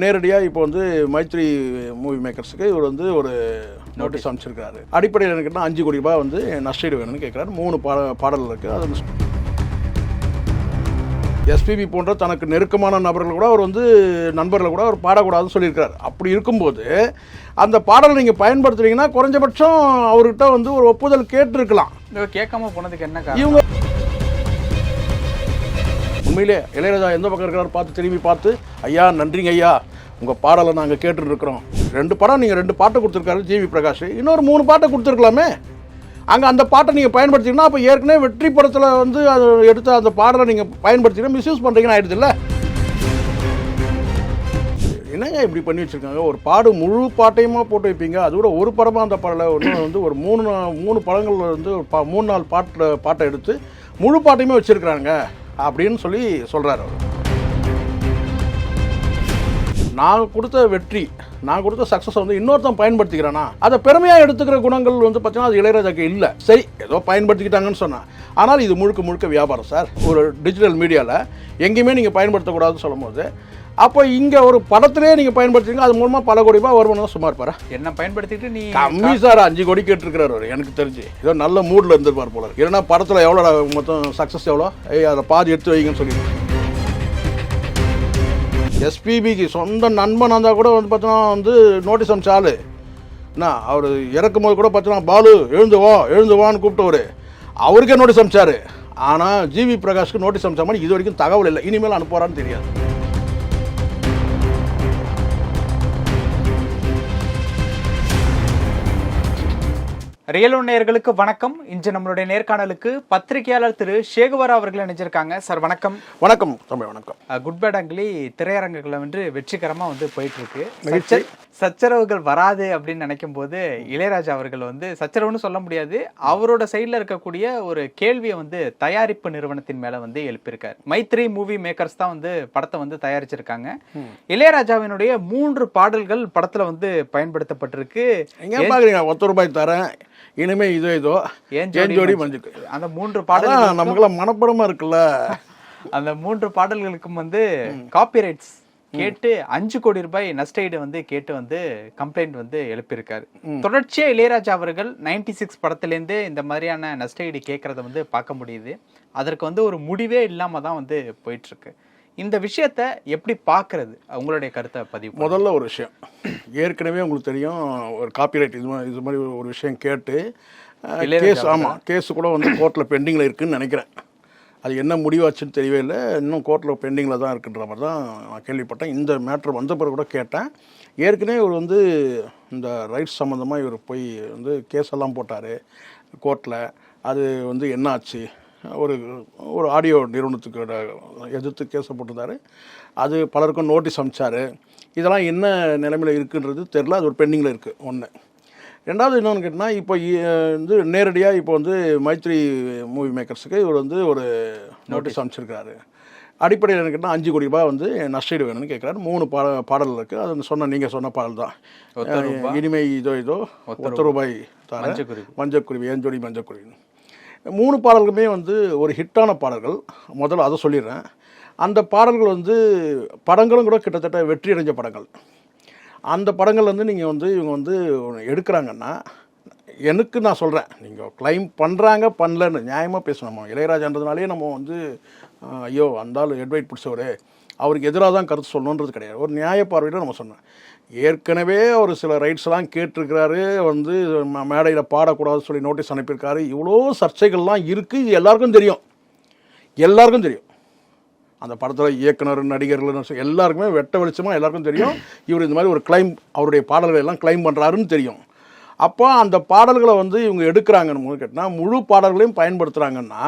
நேரடியாக இப்போ வந்து மைத்ரி மூவி மேக்கர்ஸுக்கு இவர் வந்து ஒரு நோட்டீஸ் அமைச்சிருக்காரு அடிப்படையில் எனக்கு கேட்டால் அஞ்சு கோடி ரூபாய் வந்து நஷ்டீடு வேணும்னு கேட்குறாரு மூணு பாட பாடல் இருக்குது அது எஸ்பிபி போன்ற தனக்கு நெருக்கமான நபர்கள் கூட அவர் வந்து நண்பர்கள் கூட அவர் பாடக்கூடாதுன்னு சொல்லியிருக்காரு அப்படி இருக்கும்போது அந்த பாடலை நீங்கள் பயன்படுத்துறீங்கன்னா குறைஞ்சபட்சம் அவர்கிட்ட வந்து ஒரு ஒப்புதல் கேட்டிருக்கலாம். கேட்காம போனதுக்கு என்ன இவங்க உண்மையிலே இளையராஜா எந்த பக்கம் இருக்கிறார் பார்த்து திரும்பி பார்த்து ஐயா நன்றிங்க ஐயா. உங்கள் பாடலை நாங்கள் கேட்டுருக்குறோம். ரெண்டு படம் நீங்கள் ரெண்டு பாட்டை கொடுத்துருக்காரு ஜிவி பிரகாஷ். இன்னொரு மூணு பாட்டை கொடுத்துருக்கலாமே. அங்கே அந்த பாட்டை நீங்கள் பயன்படுத்திங்கன்னா அப்போ ஏற்கனவே வெற்றி படத்தில் வந்து அது எடுத்த அந்த பாடலை நீங்கள் பயன்படுத்திங்கன்னா மிஸ்யூஸ் பண்ணுறீங்கன்னு ஆயிடுதுல்ல என்னங்க இப்படி பண்ணி வச்சுருக்காங்க? ஒரு பாடு முழு பாட்டையுமா போட்டு வைப்பீங்க? அது கூட ஒரு படமாக அந்த பாடலை ஒன்று வந்து ஒரு மூணு மூணு படங்களில் வந்து ஒரு பா மூணு நாலு பாட்டு பாட்டை எடுத்து முழு பாட்டையுமே வச்சுருக்குறாங்க அப்படின்னு சொல்லி சொல்கிறார் அவர். நான் கொடுத்த வெற்றி நான் கொடுத்த சக்ஸஸ் வந்து இன்னொருத்தன் பயன்படுத்திக்கிறானா? அதை பெருமையாக எடுத்துக்கிற குணங்கள் வந்து பார்த்தீங்கன்னா அது இளையராஜாக்கு இல்லை. சரி ஏதோ பயன்படுத்திக்கிட்டாங்கன்னு சொன்னேன் ஆனால் இது முழுக்க முழுக்க வியாபாரம் சார். ஒரு டிஜிட்டல் மீடியாவில் எங்கேயுமே நீங்கள் பயன்படுத்தக்கூடாதுன்னு சொல்லும்போது அப்போ இங்கே ஒரு படத்திலே நீங்கள் பயன்படுத்துறீங்க அது மூலமாக பல கோடி ரூபாய் வருமானம் சும்மா இருப்பாரா என்ன பயன்படுத்திட்டு நீ கம்மி சார் அஞ்சு கோடி கேட்டிருக்கிறாரு அவர் எனக்கு தெரிஞ்சு. ஏதோ நல்ல மூடில் இருந்திருப்பார் போல. இல்லைன்னா படத்தில் எவ்வளோ மொத்தம் சக்ஸஸ் எவ்வளோ? ஏய் அதை பாதி எடுத்து வைங்கன்னு சொல்லி எஸ்பிபிக்கு சொந்த நண்பன் இருந்தால் கூட வந்து பார்த்தோன்னா வந்து நோட்டீஸ் ஆளு. என்ன அவர் இறக்கும் போது கூட பார்த்தோன்னா பாலு எழுந்து வா எழுந்து வான்னு கூப்பிட்டவர் அவருக்கே நோட்டீஸ் அமிச்சாரு ஆனால் ஜிவி பிரகாஷ்க்கு நோட்டீஸ் அமிச்ச மாதிரி இது வரைக்கும் தகவல் இல்லை. இனிமேல் அனுப்புவாரான்னு தெரியாது. ரியல் நேயர்களுக்கு வணக்கம். இன்று நம்மளுடைய நேர்காணலுக்கு பத்திரிகையாளர் திரு சேகுவரா அவர்கள் இணைஞ்சிருக்காங்க. சார் வணக்கம். வணக்கம். தம்பி வணக்கம். குட் பேட் அங்கிலி திரையரங்குகளை வந்து வெற்றிகரமா வந்து போயிட்டு இருக்கு சச்ச- சச்சரவுகள் வராது அப்படின்னு நினைக்கும் போது இளையராஜா அவர்கள் வந்து சச்சரவுன்னு சொல்ல முடியாது. அவரோட சைடுல இருக்கக்கூடிய ஒரு கேள்வியை வந்து தயாரிப்பு நிறுவனத்தின் மேல வந்து எழுப்பியிருக்காரு. மைத்ரி மூவி மேக்கர்ஸ் தான் வந்து படத்தை வந்து தயாரிச்சிருக்காங்க. இளையராஜாவினுடைய மூன்று பாடல்கள் படத்துல வந்து பயன்படுத்தப்பட்டிருக்கு. ஒத்த ரூபாய் தரேன். இனிமே இதோ இதோ ஏன் ஜோடி மஞ்சுக்கு அந்த மூன்று பாடல்கள் அதான் நமக்கெல்லாம் மனப்படமா இருக்குல்ல. அந்த மூன்று பாடல்களுக்கும் வந்து காப்பிரைட்ஸ் கேட்டு அஞ்சு கோடி ரூபாய் நஷ்டஈடு வந்து கேட்டு வந்து கம்ப்ளைண்ட் வந்து எழுப்பியிருக்காரு. தொடர்ச்சியா இளையராஜா அவர்கள் 96 சிக்ஸ் படத்திலேருந்தே இந்த மாதிரியான நஷ்டஈடு கேட்கறத வந்து பார்க்க முடியுது. அதற்கு வந்து ஒரு முடிவே இல்லாம தான் வந்து போயிட்டு இருக்கு. இந்த விஷயத்த எப்படி பார்க்கிறது? உங்களுடைய கருத்தை பதிவு. முதல்ல ஒரு விஷயம். ஏற்கனவே உங்களுக்கு தெரியும் ஒரு காப்பிரைட் இது மாதிரி இது மாதிரி ஒரு விஷயம் கேட்டு கேஸ் ஆமாம் கேஸ் கூட வந்து கோர்ட்டில் பெண்டிங்கில் இருக்குன்னு நினைக்கிறேன். அது என்ன முடிவாச்சுன்னு தெரியவே இல்லை. இன்னும் கோர்ட்டில் பெண்டிங்கில் தான் இருக்குன்ற மாதிரி தான் நான் கேள்விப்பட்டேன். இந்த மேட்ரு வந்த பிறகு கூட கேட்டேன். ஏற்கனவே இவர் வந்து இந்த ரைட்ஸ் சம்மந்தமாக இவர் போய் வந்து கேஸ் எல்லாம் போட்டார் கோர்ட்டில் அது வந்து என்ன ஆச்சு ஒரு ஒரு ஆடியோ நிறுவனத்துக்கு எதிர்த்து கேஸை போட்டிருந்தாரு அது பலருக்கும் நோட்டீஸ் அமிச்சாரு. இதெல்லாம் என்ன நிலைமையில் இருக்குன்றது தெரில அது ஒரு பெண்டிங்கில் இருக்குது ஒன்று ரெண்டாவது என்னன்னு கேட்டால் இப்போ வந்து நேரடியாக இப்போ வந்து மைத்ரி மூவி மேக்கர்ஸுக்கு இவர் வந்து ஒரு நோட்டீஸ் அனுப்பிச்சிருக்காரு அடிப்படையில் என்ன கேட்டால் அஞ்சு கோடி ரூபாய் வந்து நஷ்டீடு வேணும்னு கேட்குறாரு மூணு பாட பாடல் இருக்குது அது சொன்ன நீங்கள் சொன்ன பாடல் தான். இனிமை இதோ இதோ ஒத்த ரூபாய் மஞ்சக்குருவி. மஞ்சக்குருவி ஏஞ்சொடி மஞ்சக்குருவி மூணு பாடல்களுமே வந்து ஒரு ஹிட்டான பாடல்கள். முதல்ல அதை சொல்லிடுறேன். அந்த பாடல்கள் வந்து படங்களும் கூட கிட்டத்தட்ட வெற்றி அடைஞ்ச படங்கள். அந்த படங்கள் வந்து நீங்கள் வந்து இவங்க வந்து எடுக்கிறாங்கன்னா எனக்கு நான் சொல்கிறேன் நீங்கள் க்ளைம் பண்ணுறாங்க பண்ணலன்னு நியாயமாக பேசணும். இளையராஜான்றதுனாலே நம்ம வந்து ஐயோ அந்த ஆள் ஹெட்வைட் பிடிச்சவர் அவருக்கு எதிராக தான் கருத்து சொல்லணுன்றது கிடையாது. ஒரு நியாய பார்வையில் நம்ம சொன்னேன் ஏற்கனவே ஒரு சில ரைட்ஸ்லாம் கேட்டிருக்கிறாரு வந்து மேடையில் பாடக்கூடாதுன்னு சொல்லி நோட்டீஸ் அனுப்பியிருக்காரு. இவ்வளோ சர்ச்சைகள்லாம் இருக்குது இது எல்லாருக்கும் தெரியும். எல்லாருக்கும் தெரியும். அந்த படத்தில் இயக்குனர் நடிகர்கள் சொல்லி எல்லாருக்குமே வெட்ட வெளிச்சமாக எல்லாருக்கும் தெரியும். இவர் இந்த மாதிரி ஒரு கிளைம் அவருடைய பாடல்கள் எல்லாம் கிளைம் பண்ணுறாருன்னு தெரியும். அப்போ அந்த பாடல்களை வந்து இவங்க எடுக்கிறாங்கன்னு கேட்டால் முழு பாடல்களையும் பயன்படுத்துகிறாங்கன்னா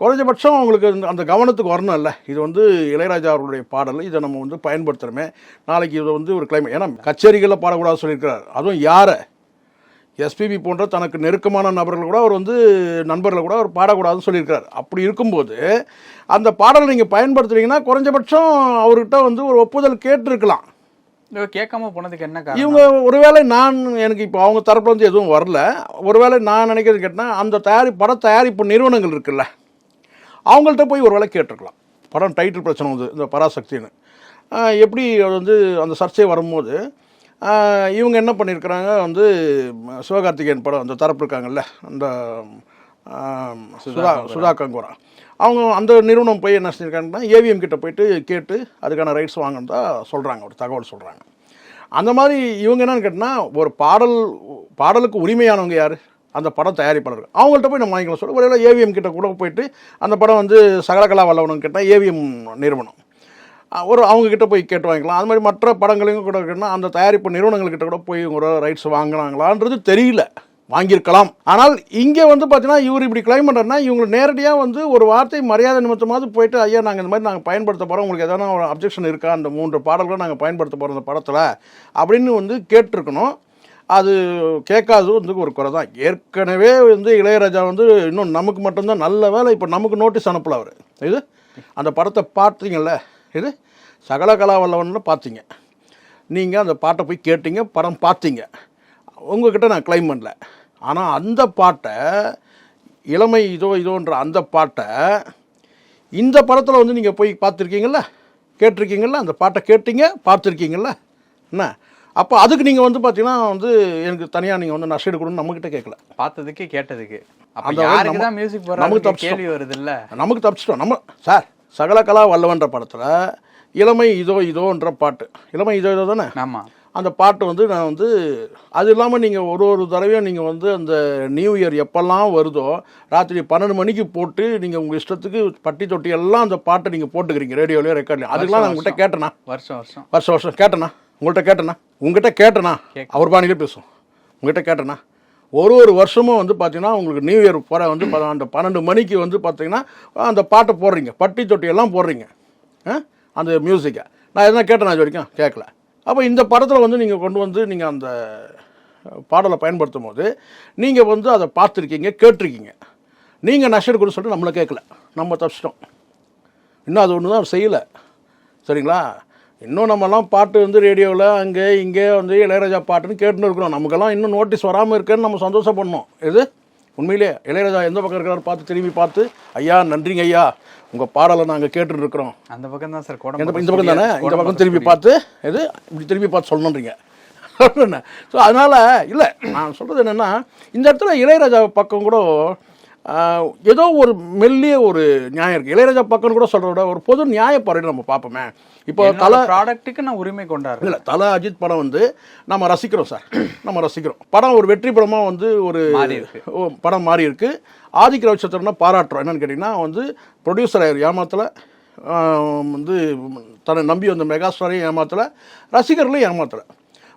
குறைஞ்சபட்சம் அவங்களுக்கு அந்த கவனத்துக்கு வரணும் இல்லை. இது வந்து இளையராஜா அவர்களுடைய பாடல். இதை நம்ம வந்து பயன்படுத்துகிறோமே நாளைக்கு இதை வந்து ஒரு கிளைம் ஏன்னா கச்சேரிகளில் பாடக்கூடாது சொல்லியிருக்கிறார். அதுவும் யாரை? எஸ்பிபி போன்ற தனக்கு நெருக்கமான நபர்கள் கூட அவர் வந்து நண்பர்கள் கூட அவர் பாடக்கூடாதுன்னு சொல்லியிருக்காரு அப்படி இருக்கும்போது அந்த பாடலை நீங்கள் பயன்படுத்துறீங்கன்னா குறைஞ்சபட்சம் அவர்கிட்ட வந்து ஒரு ஒப்புதல் கேட்டிருக்கலாம். கேட்காம போனதுக்கு என்ன இவங்க ஒருவேளை நான் எனக்கு இப்போ அவங்க தரப்புல இருந்து எதுவும் வரல. ஒருவேளை நான் நினைக்கிறது கேட்டால் அந்த தயாரி பட தயாரிப்பு நிறுவனங்கள் இருக்குல்ல. அவங்கள்ட்ட போய் ஒருவேளை கேட்டிருக்கலாம். படம் டைட்டில் பிரச்சனை வந்து இந்த பராசக்தின்னு. எப்படி வந்து அந்த சர்ச்சை வரும்போது இவங்க என்ன பண்ணியிருக்கிறாங்க வந்து சிவகார்த்திகேயன் படம் அந்த தரப்பு இருக்காங்கல்ல அந்த சுதா சுதா கங்கோரா. அவங்க அந்த நிறுவனம் போய் என்ன செஞ்சிருக்காங்கன்னா ஏவிஎம் கிட்ட போயிட்டு கேட்டு அதுக்கான ரைட்ஸ் வாங்கன்னு தான் சொல்கிறாங்க ஒரு தகவல் சொல்கிறாங்க அந்த மாதிரி இவங்க என்னன்னு கேட்டினா ஒரு பாடல் பாடலுக்கு உரிமையானவங்க யார்? அந்த படம் தயாரிப்பாளர்கள். அவங்கள்ட்ட போய் நம்ம வாங்கிக்கலாம். சொல்லி ஒரே ஏவிஎம் கிட்ட கூட போயிட்டு அந்த படம் வந்து சகலகலா வல்லவனம் கேட்டால் ஏவிஎம் நிறுவனம். ஒரு அவங்கக்கிட்ட போய் கேட்டு வாங்கிக்கலாம். அது மாதிரி மற்ற படங்களையும் கூட இருக்குன்னா அந்த தயாரிப்பு நிறுவனங்கள்கிட்ட கூட போய் ஒரு ரைட்ஸ் வாங்கினாங்களான்றது தெரியல. வாங்கியிருக்கலாம். ஆனால் இங்கே வந்து பார்த்தீங்கன்னா இவர் இப்படி கிளைம் பண்ணுறேன்னா இவங்க நேரடியாக வந்து ஒரு வார்த்தை மரியாதை நிமித்தமாவது போயிட்டு ஐயா நாங்கள் இந்த மாதிரி நாங்கள் பயன்படுத்த போகிறோம் உங்களுக்கு எதனா ஒரு அப்ஜெக்ஷன் இருக்கா? அந்த மூன்று பாடல்களை நாங்கள் பயன்படுத்த போகிறோம் அந்த படத்தில். அப்படின்னு வந்து கேட்டிருக்கணும். அது கேட்காது வந்து ஒரு குறை தான். ஏற்கனவே வந்து இளையராஜா வந்து இன்னும் நமக்கு மட்டும்தான் நல்ல வேலை. இப்போ நமக்கு நோட்டீஸ் அனுப்பல அவர். இது? அந்த படத்தை பார்த்தீங்கல்ல? இது? சகல கலாவல்லவன்னு பார்த்தீங்க. நீங்கள் அந்த பாட்டை போய் கேட்டீங்க படம் பார்த்தீங்க. உங்ககிட்ட நான் க்ளைம் பண்ணல. ஆனால் அந்த பாட்டை இளமை இதோ இதோன்ற அந்த பாட்டை இந்த படத்தில் வந்து நீங்கள் போய் பார்த்துருக்கீங்கள்ல கேட்டிருக்கீங்கள்ல அந்த பாட்டை கேட்டீங்க பார்த்துருக்கீங்கள்ல என்ன? அப்போ அதுக்கு நீங்கள் வந்து பார்த்தீங்கன்னா வந்து எனக்கு தனியாக நீங்கள் வந்து நஷ்டம் கொடுன்னு நம்மக்கிட்ட கேட்கல பார்த்ததுக்கு கேட்டதுக்கு. அந்த யாருக்கு தான் மியூசிக் நமக்கு தப்பிச்சிட்டோம். கேள்வி வருது இல்ல நமக்கு தப்பிச்சிட்டோம். நம்ம சார் சகல கலா வல்லவன்ற படத்தில் இளமை இதோ இதோன்ற பாட்டு. இளமை இதோ இதோ தானே? ஆமா. அந்த பாட்டு வந்து நான் வந்து அது இல்லாமல் நீங்கள் ஒரு ஒரு தடவையும் நீங்கள் வந்து அந்த நியூ இயர் எப்போல்லாம் வருதோ ராத்திரி பன்னெண்டு மணிக்கு போட்டு நீங்கள் உங்கள் இஷ்டத்துக்கு பட்டி தொட்டி எல்லாம் அந்த பாட்டை நீங்கள் போட்டுக்கிறீங்க ரேடியோலையோ ரெக்கார்ட்லையும் அதுக்கெல்லாம் நான் உங்கள்கிட்ட கேட்டேனா? வருஷம் வருஷம். வருஷம் வருஷம். கேட்டேனா? உங்கள்கிட்ட கேட்டேனா? உங்ககிட்ட கேட்டேனா? அவர் பாணியிலே பேசும் உங்ககிட்ட கேட்டேனா? ஒரு ஒரு வருஷமும் வந்து பார்த்தீங்கன்னா உங்களுக்கு நியூ இயர் போகிற வந்து ப- அந்த பன்னெண்டு மணிக்கு வந்து பார்த்தீங்கன்னா அந்த பாட்டை போடுறீங்க. பட்டி தொட்டி எல்லாம் போடுறீங்க. ஆ? அந்த மியூசிக்கை நான் எதனா கேட்டேனா இது வரைக்கும்? கேட்கல. அப்போ இந்த படத்தில் வந்து நீங்கள் கொண்டு வந்து நீங்கள் அந்த பாடலை பயன்படுத்தும் போது நீங்கள் வந்து அதை பார்த்துருக்கீங்க கேட்டிருக்கீங்க. நீங்கள் நஷ்டம் கொடுன்னு சொல்லிட்டு நம்மளை கேட்கல. நம்ம தப்பிச்சிட்டோம். இன்னும் அது ஒன்று தான் செய்யலை. சரிங்களா? இன்னும் நம்மலாம் பாட்டு வந்து ரேடியோவில் அங்கே இங்கே வந்து இளையராஜா பாட்டுன்னு கேட்டுன்னு இருக்கிறோம். நமக்கெல்லாம் இன்னும் நோட்டீஸ் வராமல் இருக்குன்னு நம்ம சந்தோஷப்படணும். இது உண்மையிலே இளையராஜா எந்த பக்கம் இருக்கிறாரு பார்த்து திரும்பி பார்த்து ஐயா நன்றிங்க ஐயா. உங்கள் பாடலை நாங்கள் கேட்டுட்டு இருக்கிறோம். அந்த பக்கம் தான் சார் கோடம் இந்த பக்கம் தானே? இந்த பக்கம் திரும்பி பார்த்து எது? இப்படி திரும்பி பார்த்து சொல்லணுன்றீங்க. ஸோ அதனால் இல்லை நான் சொல்கிறது என்னென்னா இந்த இடத்துல இளையராஜா பக்கம் கூட ஏதோ ஒரு மெல்லிய ஒரு நியாயம் இருக்குது இளையராஜா பக்கம் கூட சொல்கிறத விட ஒரு பொது நியாயப்பாறையில் நம்ம பார்ப்போமே. இப்போ தலை ப்ராடக்ட்டுக்கு நான் உரிமை கொண்டாடுறேன். இல்லை தலை அஜித் படம் வந்து நம்ம ரசிக்கிறோம் சார். நம்ம ரசிக்கிறோம். படம் ஒரு வெற்றி படமாக வந்து ஒரு படம் மாறி இருக்கு. ஆதிக்க ரவிச்சந்திரனை பாராட்டுறோம். என்னன்னு கேட்டிங்கன்னா வந்து ப்ரொடியூசர் ஆயிரு ஏமாத்தல. வந்து தன்னை நம்பி வந்த மெகாஸ்டாரையும் ஏமாத்தல. ரசிகர்களையும் ஏமாத்தல.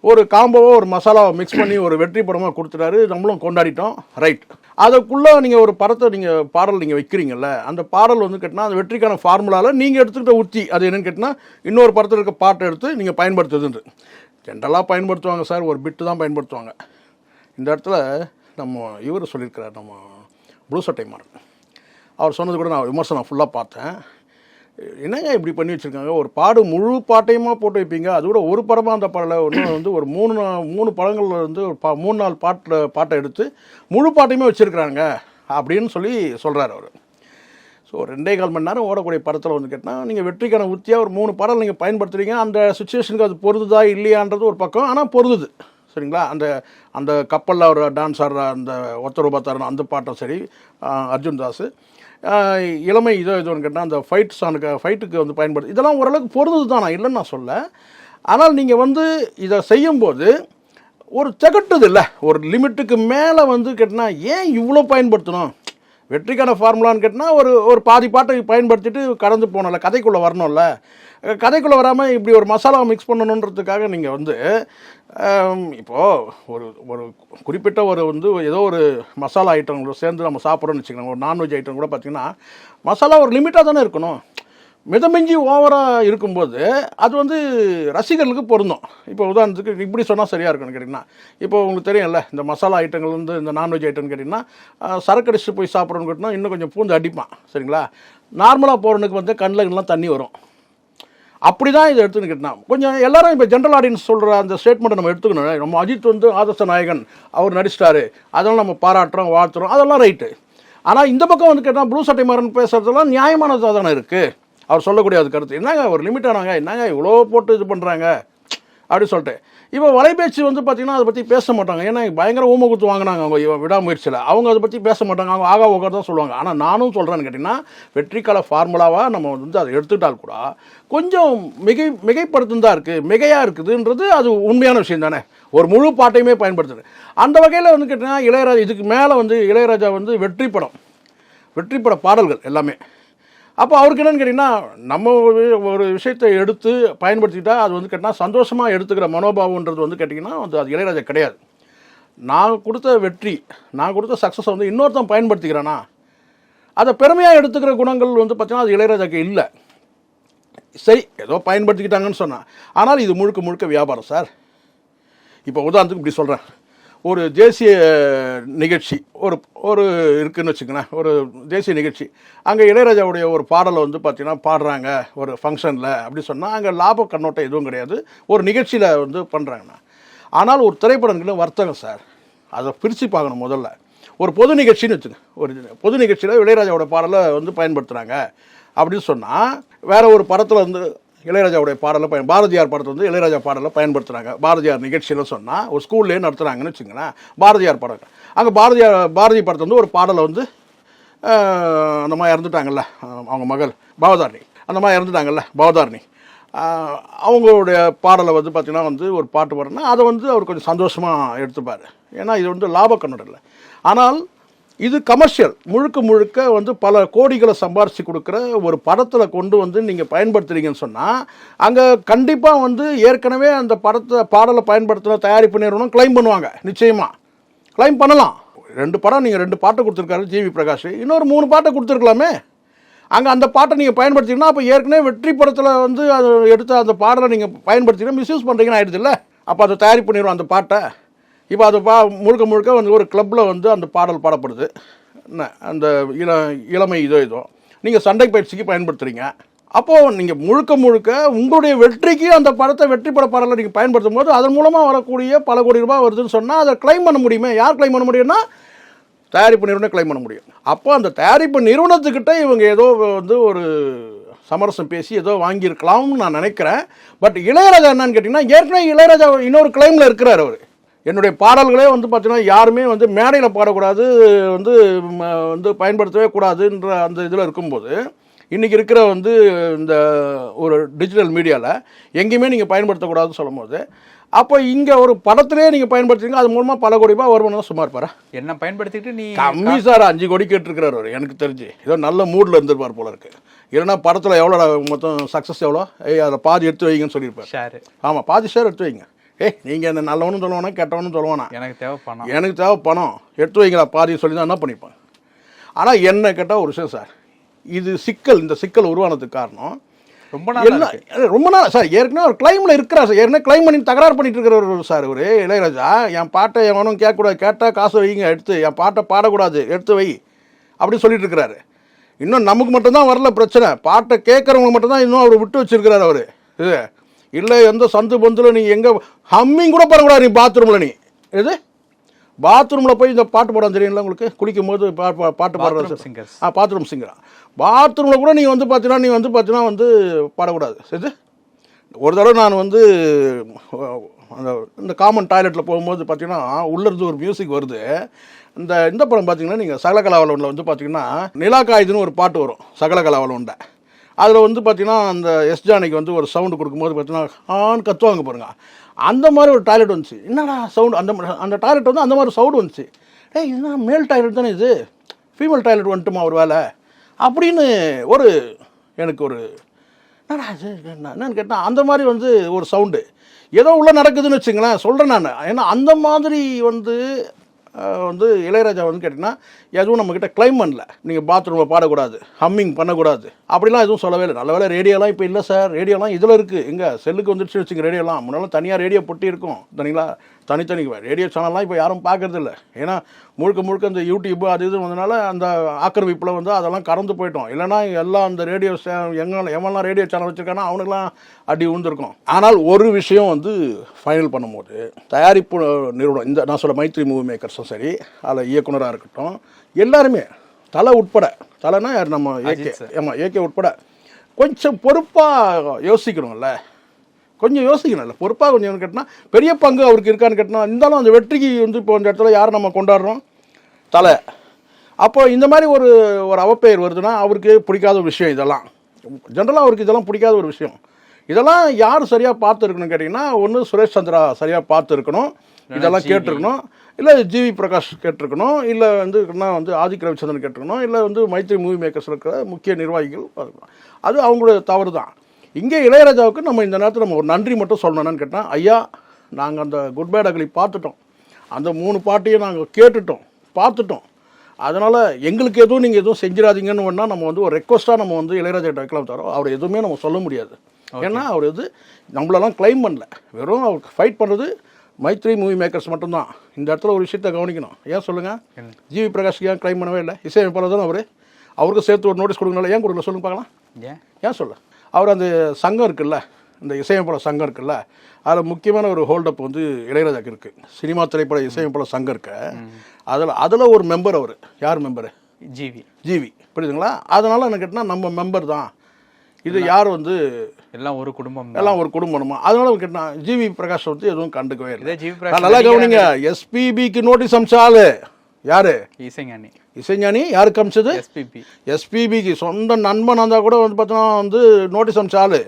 ஒரு காம்போவோ ஒரு மசாலாவை மிக்ஸ் பண்ணி ஒரு வெற்றி படமாக கொடுத்துட்டாரு. நம்மளும் கொண்டாடிட்டோம். ரைட் அதுக்குள்ளே நீங்கள் ஒரு படத்தை நீங்கள் பாடல் நீங்கள் வைக்கிறீங்கல்ல அந்த பாடல் வந்து கேட்டினா அந்த வெற்றிக்கான ஃபார்முலாவில் நீங்கள் எடுத்துக்கிட்ட உத்தி அது என்னென்னு கேட்டினா இன்னொரு படத்தில் இருக்க பாட்டை எடுத்து நீங்கள் பயன்படுத்துறது ஜென்ரலாக பயன்படுத்துவாங்க சார் ஒரு பிட்டு தான் பயன்படுத்துவாங்க. இந்த இடத்துல நம்ம இவர் சொல்லியிருக்கிறார் நம்ம ப்ளூ சட்டை மாறன். அவர் சொன்னது கூட நான் விமர்சனம் ஃபுல்லாக பார்த்தேன். என்னங்க இப்படி பண்ணி வச்சுருக்காங்க? ஒரு பாடு முழு பாட்டையுமா போட்டு வைப்பீங்க? அது கூட ஒரு படமாக அந்த பாடலை ஒன்று வந்து ஒரு மூணு மூணு படங்களில் இருந்து ஒரு பா மூணு நாள் பாட்டில் பாட்டை எடுத்து முழு பாட்டையுமே வச்சுருக்குறாங்க அப்படின்னு சொல்லி சொல்கிறார் அவர். ஸோ ரெண்டே கால் மணி நேரம் ஓடக்கூடிய படத்தில் வந்து கேட்டால் நீங்கள் வெற்றிக்கான உத்தியாக ஒரு மூணு படம் நீங்கள் பயன்படுத்துகிறீங்க அந்த சுச்சுவேஷனுக்கு அது பொருந்துதா இல்லையான்றது ஒரு பக்கம். ஆனால் பொருந்துது. சரிங்களா? அந்த அந்த கப்பலில் ஒரு டான்ஸ் ஆடுற அந்த ஒத்த ரூபாத்தாரன் அந்த பாட்டும் சரி அர்ஜுன் தாஸ். இளமை இதோ இதோன்னு கேட்டால் அந்த ஃபைட் சானுக்கு ஃபைட்டுக்கு வந்து பயன்படுத்து இதெல்லாம் ஓரளவுக்கு பொருந்தது தான் நான் இல்லைன்னு நான் சொல்ல ஆனால் நீங்கள் வந்து இதை செய்யும்போது ஒரு திகட்டுது இல்லை? ஒரு லிமிட்டுக்கு மேலே வந்து கேட்டினா ஏன் இவ்வளோ பயன்படுத்தணும்? வெற்றிக்கான ஃபார்முலான்னு கேட்டால் ஒரு ஒரு பாதி பாட்டை பயன்படுத்திட்டு கடந்து போகணும்ல கதைக்குள்ளே வரணும்ல. கதைக்குள்ளே வராமல் இப்படி ஒரு மசாலாவை மிக்ஸ் பண்ணணுன்றதுக்காக நீங்கள் வந்து இப்போது ஒரு ஒரு குறிப்பிட்ட ஒரு வந்து ஏதோ ஒரு மசாலா ஐட்டம் சேர்ந்து நம்ம சாப்பிட்றோம்னு வச்சுக்கோங்க ஒரு நான்வெஜ் ஐட்டம் கூட பார்த்தீங்கன்னா மசாலா ஒரு லிமிட்டாக தானே இருக்கணும். மிதமிஞ்சி ஓவராக இருக்கும்போது அது வந்து ரசிகர்களுக்கு பொருந்தும். இப்போ உதாரணத்துக்கு இப்படி சொன்னால் சரியாக இருக்கும்னு கேட்டிங்கன்னா இப்போ உங்களுக்கு தெரியும்ல இந்த மசாலா ஐட்டங்கள் வந்து இந்த நான்வெஜ் ஐட்டம்னு கேட்டிங்கன்னா சரக்கடிச்சு சரக்கு அடிச்சுட்டு போய் சாப்பிட்றோன்னு கேட்டிங்கன்னா இன்னும் கொஞ்சம் பூந்து அடிப்பான் சரிங்களா? நார்மலாக போகிறவனுக்கு வந்து கண்ணில் தண்ணி வரும். அப்படி தான் இதை எடுத்துன்னு கேட்டினா கொஞ்சம் எல்லாரும் இப்போ ஜென்ரல் ஆடியன்ஸ் சொல்கிற அந்த ஸ்டேட்மெண்ட்டை நம்ம எடுத்துக்கணும். நம்ம அஜித் வந்து ஆதர்ச நாயகன் அவர் நடிச்சிட்டாரு. அதெல்லாம் நம்ம பாராட்டுறோம் வாழ்த்துறோம் அதெல்லாம் ரைட்டு ஆனால் இந்த பக்கம் வந்து கேட்டால் ப்ளூ சட்டை மாறன் பேசுறதெல்லாம் நியாயமானதாக தானே இருக்குது அவர் சொல்லக்கூடிய அது கருத்து. என்னங்க ஒரு லிமிட்டானவங்க என்னங்க இவ்வளோ போட்டு இது பண்ணுறாங்க அப்படின்னு சொல்லிட்டு. இப்போ வலைபேச்சு வந்து பார்த்தீங்கன்னா அதை பற்றி பேச மாட்டாங்க. ஏன்னா பயங்கர ஊம குத்து வாங்கினாங்க அவங்க விடாமுயற்சியில். அவங்க அதை பற்றி பேச மாட்டாங்க. அவங்க ஆகா ஓகா தான் சொல்லுவாங்க. ஆனால் நானும் சொல்கிறேன்னு கேட்டிங்கன்னா வெற்றிக்கால ஃபார்முலாவாக நம்ம வந்து அதை எடுத்துக்கிட்டால் கூட கொஞ்சம் மிகை மிகைப்படுத்தும் தான் இருக்குது மிகையாக இருக்குதுன்றது அது உண்மையான விஷயம் தானே. ஒரு முழு பாட்டையுமே பயன்படுத்துது. அந்த வகையில் வந்து கேட்டிங்கன்னா இளையராஜா இதுக்கு மேலே வந்து இளையராஜா வந்து வெற்றி படம் வெற்றி பட பாடல்கள் எல்லாமே. அப்போ அவருக்கு என்னன்னு கேட்டிங்கன்னா நம்ம ஒரு ஒரு விஷயத்தை எடுத்து பயன்படுத்திக்கிட்டா அது வந்து கேட்டிங்கன்னா சந்தோஷமாக எடுத்துக்கிற மனோபாவன்றது வந்து கேட்டிங்கன்னா வந்து அது இளையராஜா கிடையாது. நான் கொடுத்த வெற்றி நான் கொடுத்த சக்ஸஸை வந்து இன்னொருத்தன் பயன்படுத்திக்கிறேன்னா அதை பெருமையாக எடுத்துக்கிற குணங்கள் வந்து பார்த்திங்கன்னா அது இளையராஜாக்கு இல்லை. சரி ஏதோ பயன்படுத்திக்கிட்டாங்கன்னு சொன்னேன் ஆனால் இது முழுக்க முழுக்க வியாபாரம் சார். இப்போ உதாரணத்துக்கு இப்படி சொல்கிறேன் ஒரு தேசிய நிகழ்ச்சி ஒரு ஒரு இருக்குதுன்னு வச்சுக்கோங்களேன் ஒரு தேசிய நிகழ்ச்சி. அங்கே இளையராஜாவுடைய ஒரு பாடலை வந்து பார்த்திங்கன்னா பாடுறாங்க ஒரு ஃபங்க்ஷனில் அப்படி சொன்னால் அங்கே லாப கண்ணோட்டம் எதுவும் கிடையாது. ஒரு நிகழ்ச்சியில் வந்து பண்ணுறாங்கண்ணா ஆனால் ஒரு திரைப்படங்களும் வர்த்தகம் சார். அதை பிரித்து பார்க்கணும் முதல்ல. ஒரு பொது நிகழ்ச்சின்னு வச்சுங்க ஒரு பொது நிகழ்ச்சியில் இளையராஜாவோட பாடலை வந்து பயன்படுத்துகிறாங்க அப்படின்னு சொன்னால் வேறு ஒரு படத்தில் வந்து இளையராஜாவுடைய பாடலை பயன் பாரதியார் படத்தை வந்து இளையராஜா பாடலை பயன்படுத்துகிறாங்க பாரதியார் நிகழ்ச்சியில் சொன்னால் ஒரு ஸ்கூல்லேயே நடத்துகிறாங்கன்னு வச்சுங்களேன் பாரதியார் படம் அங்கே பாரதியார் பாரதி படத்தை வந்து ஒரு பாடலை வந்து அந்த மாதிரி இறந்துட்டாங்கல்ல அவங்க மகள் பவதாரணி. அந்த மாதிரி இறந்துட்டாங்கல்ல பவதாரணி. அவங்களுடைய பாடலை வந்து பார்த்திங்கன்னா வந்து ஒரு பாட்டு பாடுறேன்னா அதை வந்து அவர் கொஞ்சம் சந்தோஷமாக எடுத்துப்பார். ஏன்னா இது வந்து லாப கண்ணோட்டம் இல்லை ஆனால் இது கமர்ஷியல் முழுக்க முழுக்க வந்து பல கோடிகளை சம்பாரித்து கொடுக்குற ஒரு படத்தில் கொண்டு வந்து நீங்கள் பயன்படுத்துகிறீங்கன்னு சொன்னால் அங்கே கண்டிப்பாக வந்து ஏற்கனவே அந்த படத்தை பாடலை பயன்படுத்தின தயாரிப்பு நிறுவனம் கிளைம் பண்ணுவாங்க. நிச்சயமாக க்ளைம் பண்ணலாம். ரெண்டு படம் நீங்கள் ரெண்டு பாட்டை கொடுத்துருக்காரு ஜிவி பிரகாஷ். இன்னொரு மூணு பாட்டை கொடுத்துருக்கலாமே. அங்கே அந்த பாட்டை நீங்கள் பயன்படுத்திங்கன்னா அப்போ ஏற்கனவே வெற்றி படத்தில் வந்து அது எடுத்த அந்த பாடலை நீங்கள் பயன்படுத்திங்கன்னா மிஸ்யூஸ் பண்ணுறீங்கன்னு ஆயிடுது இல்லை? அப்போ அதை தயாரிப்பு நிறுவனம் அந்த பாட்டை இப்போ அது பா முழுக்க முழுக்க வந்து ஒரு கிளப்பில் வந்து அந்த பாடல் பாடப்படுது. என்ன? அந்த இள இளமை இதோ இதோ. நீங்கள் சண்டை பயிற்சிக்கு பயன்படுத்துகிறீங்க அப்போது நீங்கள் முழுக்க முழுக்க உங்களுடைய வெற்றிக்கு அந்த படத்தை வெற்றி பட பாடலை நீங்கள் பயன்படுத்தும் போது அதன் மூலமாக வரக்கூடிய பல கோடி ரூபாய் வருதுன்னு சொன்னால் அதை கிளைம் பண்ண முடியுமே. யார் க்ளைம் பண்ண முடியும்னா தயாரிப்பு நிறுவனம் க்ளைம் பண்ண முடியும். அப்போ அந்த தயாரிப்பு நிறுவனத்துக்கிட்ட இவங்க ஏதோ வந்து ஒரு சமரசம் பேசி ஏதோ வாங்கியிருக்கலாம்னு நான் நினைக்கிறேன். பட் இளையராஜா என்னன்னு கேட்டிங்கன்னா ஏற்கனவே இளையராஜா இன்னொரு கிளைமில் இருக்கிறார் அவர். என்னுடைய பாடல்களே வந்து பார்த்தீங்கன்னா யாருமே வந்து மேடையில் பாடக்கூடாது வந்து வந்து பயன்படுத்தவே கூடாதுன்ற அந்த இதில் இருக்கும்போது இன்றைக்கி இருக்கிற வந்து இந்த ஒரு டிஜிட்டல் மீடியாவில் எங்கேயுமே நீங்கள் பயன்படுத்தக்கூடாதுன்னு சொல்லும்போது அப்போ இங்கே ஒரு படத்திலே நீங்கள் பயன்படுத்துறீங்க அது மூலமாக பல கோடி ரூபாய் வருமானம் சும்மா இருப்பாரா என்ன பயன்படுத்திட்டு நீ கம்மி சார் அஞ்சு கோடி கேட்டிருக்கிறார் அவர் எனக்கு தெரிஞ்சு. ஏதோ நல்ல மூடில் இருந்திருப்பார் போல இருக்கு. இல்லைன்னா படத்தில் எவ்வளோ மொத்தம் சக்ஸஸ் எவ்வளோ? அதில் பாதி எடுத்து வைங்கன்னு சொல்லியிருப்பார். ஆமாம் பாதி ஷேர் எடுத்து வைங்க. ஏய் நீங்கள் என்ன நல்லவனும் சொல்லுவானா கெட்டவனும் சொல்லுவானா? எனக்கு தேவை பணம். எனக்கு தேவை பணம். எடுத்து வைங்களா பாதி சொல்லி தான் என்ன பண்ணிப்பேன்? ஆனால் என்ன கேட்டால் ஒரு விஷயம் சார் இது சிக்கல் இந்த சிக்கல் உருவானதுக்கு காரணம் ரொம்ப நாள் ரொம்ப நாள் சார் ஏற்கனவே ஒரு கிளைமில் இருக்கிறார் சார். ஏற்கனவே கிளைம் பண்ணி தகராறு பண்ணிட்டு இருக்கிறவர் சார் ஒரு இளையராஜா. என் பாட்டை எவனும் கேட்கக்கூடாது. கேட்டால் காசு வைங்க எடுத்து என் பாட்டை பாடக்கூடாது எடுத்து வை அப்படி சொல்லிட்டு இருக்கிறாரு. இன்னும் நமக்கு மட்டும்தான் வரல பிரச்சனை. பாட்டை கேட்குறவங்க மட்டும்தான் இன்னும் அவர் விட்டு வச்சிருக்கிறார் அவர். இது இல்லை எந்த சந்து பந்தில் நீ எங்கே ஹம்மிங் கூட பண்ணக்கூடாது நீ பாத்ரூமில் நீ. எது பாத்ரூமில் போய் இந்த பாட்டு பாடம் தெரியுங்களா உங்களுக்கு? குளிக்கும் போது பாட்டு பாடுறது. Singers. ஆ பாத்ரூம் சிங்கரா பாத்ரூமில் கூட நீங்கள் வந்து பார்த்தீங்கன்னா நீ வந்து பார்த்தீங்கன்னா வந்து பாடக்கூடாது. சரி ஒரு தடவை நான் வந்து அந்த இந்த காமன் டாய்லெட்டில் போகும்போது பார்த்தீங்கன்னா உள்ளேருந்து ஒரு மியூசிக் வருது. இந்த இந்த படம் பார்த்தீங்கன்னா நீங்கள் சகலகலாவலனில் வந்து பார்த்தீங்கன்னா நிலாக்காயுதுன்னு ஒரு பாட்டு வரும் சகலகலாவலன்ட அதில் வந்து பார்த்தீங்கன்னா அந்த எஸ் ஜானிக்கு வந்து ஒரு சவுண்டு கொடுக்கும்போது பார்த்தீங்கன்னா ஆன்னு கத்துவாங்க பாருங்க. அந்த மாதிரி ஒரு டாய்லெட் வந்துச்சு. என்னடா சவுண்டு அந்த அந்த டாய்லெட் வந்து அந்த மாதிரி சவுண்டு வந்துச்சு. ஏய் இதுனா மேல் டாய்லெட் தானே இது? ஃபீமேல் டாய்லெட் வந்துட்டுமா ஒரு வேலை அப்படின்னு ஒரு எனக்கு ஒரு என்னடா இது? என்னன்னு கேட்டால் அந்த மாதிரி வந்து ஒரு சவுண்டு ஏதோ உள்ளே நடக்குதுன்னு வச்சுங்களேன் சொல்கிறேன் நான். ஏன்னா அந்த மாதிரி வந்து வந்து இளையராஜா வந்து கேட்டிங்கன்னா எதுவும் நம்மக்கிட்ட க்ளைம் பண்ணல. நீங்கள் பாத்ரூமில் பாடக்கூடாது. ஹம்மிங் பண்ணக்கூடாது. அப்படிலாம் எதுவும் சொல்லவே இல்லை. நல்ல வேலை ரேடியோலாம் இப்போ இல்லை சார் ரேடியோலாம் இதில் இருக்குது எங்கே செல்லுக்கு வந்துடுச்சு வச்சுங்க ரேடியோலாம் முன்னெல்லாம் தனியாக ரேடியோ பொட்டி இருக்கும். தனிங்களா தனித்தனி ரேடியோ சேனல்லாம் இப்போ யாரும் பார்க்குறதில்ல. ஏன்னா முழுக்க முழுக்க இந்த யூடியூப் அது இது வந்தனால அந்த ஆக்கிரமிப்பில் வந்து அதெல்லாம் கறந்து போயிட்டோம். இல்லைன்னா எல்லாம் அந்த ரேடியோ எங்க எவன்லாம் ரேடியோ சேனல் வச்சுருக்கானோ அவனுக்குலாம் அடி விழுந்திருக்கும் ஆனால் ஒரு விஷயம் வந்து ஃபைனல் பண்ணும்போது தயாரிப்பு நிறுவனம் இந்த நான் சொல்ல மைத்ரி மூவி மேக்கர்ஸும் சரி அதில் இயக்குனராக இருக்கட்டும் எல்லாருமே தலை உட்பட தலைனா யார்? நம்ம ஏகே ஆமாம் ஏகே உட்பட கொஞ்சம் பொறுப்பாக யோசிக்கணும்ல. கொஞ்சம் யோசிக்கணும்ல. பொறுப்பாக கொஞ்சம் கேட்டினா பெரிய பங்கு அவருக்கு இருக்கான்னு கேட்டினா இருந்தாலும் அந்த வெற்றிக்கு வந்து இப்போ இந்த இடத்துல யார் நம்ம கொண்டாடுறோம்? தலை. அப்போ இந்த மாதிரி ஒரு ஒரு அவப்பெயர் வருதுன்னா அவருக்கு பிடிக்காத ஒரு விஷயம் இதெல்லாம். ஜென்ரலாக அவருக்கு இதெல்லாம் பிடிக்காத ஒரு விஷயம். இதெல்லாம் யார் சரியாக பார்த்துருக்கணும் கேட்டிங்கன்னா ஒன்று சுரேஷ் சந்திரா சரியாக பார்த்துருக்கணும். இதெல்லாம் கேட்டிருக்கணும். இல்லை ஜிவி பிரகாஷ் கேட்டிருக்கணும். இல்லை வந்து வந்து ஆதிக் ரவிச்சந்திரன் கேட்டிருக்கணும். இல்லை வந்து மைத்ரி மூவி மேக்கர்ஸ் இருக்கிற முக்கிய நிர்வாகிகள். பார்த்துக்கணும். அது அவங்களோட தவறு தான். இங்கே இளையராஜாவுக்கு நம்ம இந்த நேரத்தில் நம்ம ஒரு நன்றி மட்டும் சொல்லணும்னு கேட்டால் ஐயா நாங்கள் அந்த குட் பேட் அகலி பார்த்துட்டோம். அந்த மூணு பாட்டையும் நாங்கள் கேட்டுட்டோம். பார்த்துட்டோம். அதனால் எங்களுக்கு எதுவும் நீங்கள் எதுவும் செஞ்சிடாதீங்கன்னு வேணா நம்ம வந்து ஒரு ரெக்வஸ்ட்டாக நம்ம வந்து இளையராஜா கிட்ட வைக்கலாம் தரோம் அவர் எதுவுமே நம்ம சொல்ல முடியாது. ஏன்னா அவர் இது நம்மளெல்லாம் க்ளைம் பண்ணல. வெறும் அவருக்கு ஃபைட் பண்ணுறது மைத்ரி மூவி மேக்கர்ஸ் மட்டும்தான். இந்த இடத்துல ஒரு விஷயத்தை கவனிக்கணும். ஏன் சொல்லுங்கள் ஜிவி பிரகாஷ் ஏன் க்ளைம் பண்ணவே இல்லை? இசையமைப்பாளர் தானே அவர்? அவருக்கு சேர்த்து ஒரு நோட்டீஸ் கொடுக்கணும் ஏன் கொடுக்கல? சொல்லுங்க பார்க்கலாம். ஏன்? ஏன் சொல்ல? அவர் அந்த சங்கம் இருக்குல்ல? இந்த இசையமைப்பாளர் சங்கம் இருக்குல்ல அதில் முக்கியமான ஒரு ஹோல்டப் வந்து இளையராஜாக்கு இருக்குது சினிமா திரைப்பட இசையமைப்பாளர் சங்கம் இருக்க. அதில் அதில் ஒரு மெம்பர் அவர். யார் மெம்பரு ஜிவி. ஜிவி. புரியுதுங்களா? அதனால் என்ன கேட்டால் நம்ம மெம்பர் தான். இது யார் வந்து எல்லாம் ஒரு குடும்பம். எல்லாம் ஒரு குடும்பமா அதனால கேட்டா ஜிவி பிரகாஷ் வந்து எதுவும் கண்டுக்கவே இல்லை. நல்லா கவனிங்க எஸ்பிபிக்கு நோட்டீஸ் அமிச்சாலு. யாரு? இசைஞானி. இசைஞானி யாருக்கு அமிச்சது? எஸ்பிபி எஸ்பிபிக்கு சொந்த நண்பன் இருந்தால் கூட வந்து பார்த்தோன்னா வந்து நோட்டீஸ் அமிச்சாலு.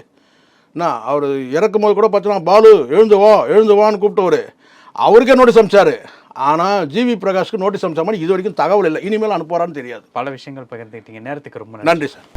என்ன அவர் இறக்கும் போது கூட பார்த்தோன்னா பாலு எழுந்து வா எழுந்து வான்னு கூப்பிட்டவர். அவருக்கே நோட்டீஸ் அமிச்சாரு. ஆனால் ஜிவி பிரகாஷ்க்கு நோட்டீஸ் அமிச்ச மாதிரி இது வரைக்கும் தகவல் இல்லை. இனிமேல் அனுப்புவாரான்னு தெரியாது. பல விஷயங்கள் பகிர்ந்துக்கிட்டீங்க நேரத்துக்கு ரொம்ப நன்றி சார்.